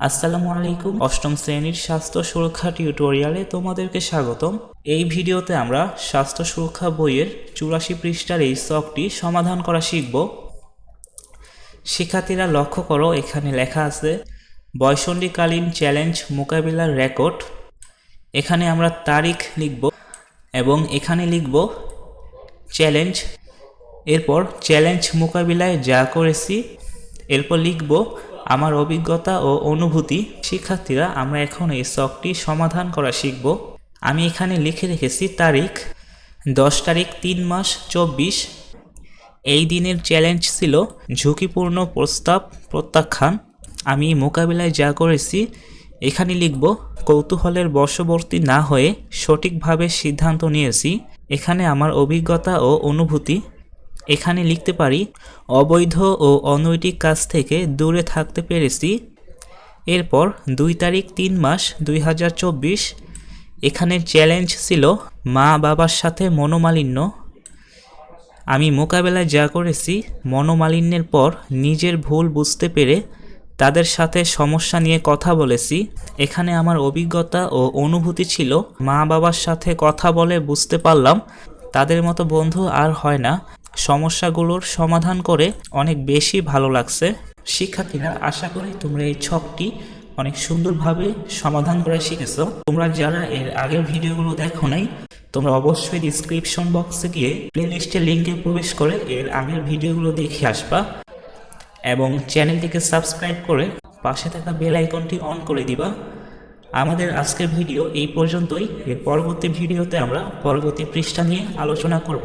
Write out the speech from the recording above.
আসসালামু আলাইকুম। অষ্টম শ্রেণির স্বাস্থ্য সুরক্ষা টিউটোরিয়ালে তোমাদেরকে স্বাগতম। এই ভিডিওতে আমরা স্বাস্থ্য সুরক্ষা বইয়ের চুরাশি পৃষ্ঠার এই শখটি সমাধান করা শিখব। শিক্ষার্থীরা লক্ষ্য করো, এখানে লেখা আছে বয়সন্ধিকালীন চ্যালেঞ্জ মোকাবিলার রেকর্ড। এখানে আমরা তারিখ লিখব এবং এখানে লিখব চ্যালেঞ্জ। এরপর চ্যালেঞ্জ মোকাবিলায় যা করেছি, এরপর লিখব আমার অভিজ্ঞতা ও অনুভূতি, শিক্ষার্থীরা, আমরা এখন এই শখটি সমাধান করা শিখব। আমি এখানে লিখে রেখেছি তারিখ, দশ তারিখ, তিন মাস, চব্বিশ। এই দিনের চ্যালেঞ্জ ছিল ঝুঁকিপূর্ণ প্রস্তাব প্রত্যাখ্যান। আমি মোকাবিলায় যা করেছি, এখানে লিখব, কৌতূহলের বশবর্তী না হয়ে সঠিকভাবে সিদ্ধান্ত নিয়েছি। এখানে আমার অভিজ্ঞতা ও অনুভূতি এখানে লিখতে পারি, অবৈধ ও অনৈতিক কাজ থেকে দূরে থাকতে পেরেছি। এরপর, দুই তারিখ, তিন মাস, দুই হাজার চব্বিশ। এখানে চ্যালেঞ্জ ছিল মা বাবার সাথে মনোমালিন্য। আমি মোকাবেলায় যা করেছি, মনোমালিন্যের পর নিজের ভুল বুঝতে পেরে তাদের সাথে সমস্যা নিয়ে কথা বলেছি। এখানে আমার অভিজ্ঞতা ও অনুভূতি ছিল, মা বাবার সাথে কথা বলে বুঝতে পারলাম, তাদের মতো বন্ধু আর হয় না। সমস্যাগুলোর সমাধান করে অনেক বেশি ভালো লাগছে। শিক্ষার্থীরা, আশা করি তোমরা এই ছকটি অনেক সুন্দরভাবে সমাধান করে শিখেছো। তোমরা যারা এর আগের ভিডিওগুলো দেখো নাই, তোমরা অবশ্যই ডিসক্রিপশন বক্সে গিয়ে প্লেলিস্টের লিঙ্কে প্রবেশ করে এর আগের ভিডিওগুলো দেখে আসবা এবং চ্যানেলটিকে সাবস্ক্রাইব করে পাশে থাকা বেল আইকনটি অন করে দিবা। আমাদের আজকের ভিডিও এই পর্যন্তই। এর পরবর্তী ভিডিওতে আমরা পরবর্তী পৃষ্ঠা নিয়ে আলোচনা করব।